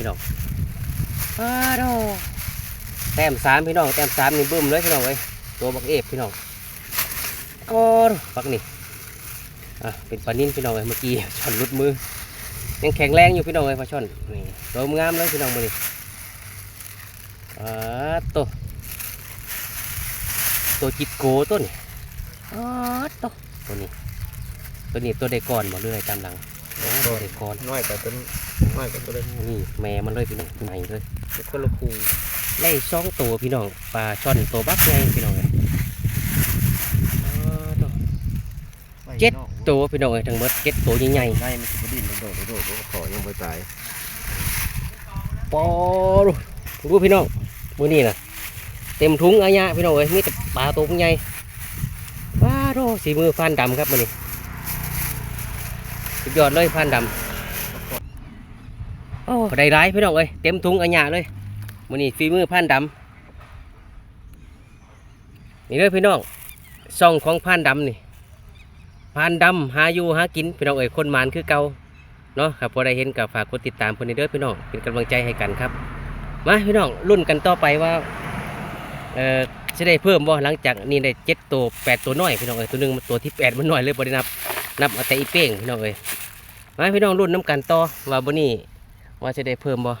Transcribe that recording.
พี่น้องอ้าดอแต้มสามพี่น้องแต้มสามนี่บึ้มเลยพี่น้องเอ้ยตัวบักเอฟพี่น้องอ๋อปักนี่อะเป็นปลานิ่นพี่น้องเอ้ยเมื่อกี้ช่อนลุดมือ ยังแข็งแรงอยู่พี่น้องเอ้ยปลาช่อนนี่ตัวงามเลยพี่น้องมือนี่อ่าตัวตัวจิตโกตัวนี่อ๋อตัวตัวนี้ ตัวนี้ตัวเด็กก่อนหมาเรื่อยตามหลัง ตัวเด็กก่อนน้อยกว่าต้นน้อยกว่าตัวเล็กนี่แม่มันเลยพี่น้องใหม่เลยคนละคูไล่สองตัวพี่น้องปลาช่อนตัวบักไงพี่น้องเอ้ยอ๋อตัวเจ็ดตัวพี่น้องเอ้ยทั้งหมดเจ็ดตัวใหญ่ในมันจะดิ้นโดดโดดก็ขอยังไม่ตายๆปอดูดูพี่น้องมือนี่นะเต็มถุงอายะพี่น้องเอ้ยมีแต่ปลาตัวใหญ่ว้าโดสีมือฟันดำครับมือนี่ สุดยอดเลยฟันดำโอ้ได้ร้ายพี่น้องเอ้ยเต็มถุงอายะเลยมือนี่ฝีมือพันดำนี่เลยพี่น้องซ่องของพันดำนี่พันดำหาอยู่หากินพี่น้องเอ้ยคนหมานคือเก่าเนาะครับพอได้เห็นกับฝากกดติดตามเพื่อนเด้อพี่น้องเป็นกำลังใจให้กันครับมาพี่น้องรุ่นกันต่อไปว่าเอ่อจะได้เพิ่มบ่หลังจากนี่ได้เจ็ดตัวแปดตัวน้อยพี่น้องเอ้ยตัวหนึงมันตัวที่แปดมันน้อยเลยบ่ได้นับ นับเอาแต่อีเป้งพี่น้องเอ้ยมาพี่น้องรุ่นน้ำกันต่อว่าบ่นี้ว่าจะได้เพิ่มบ่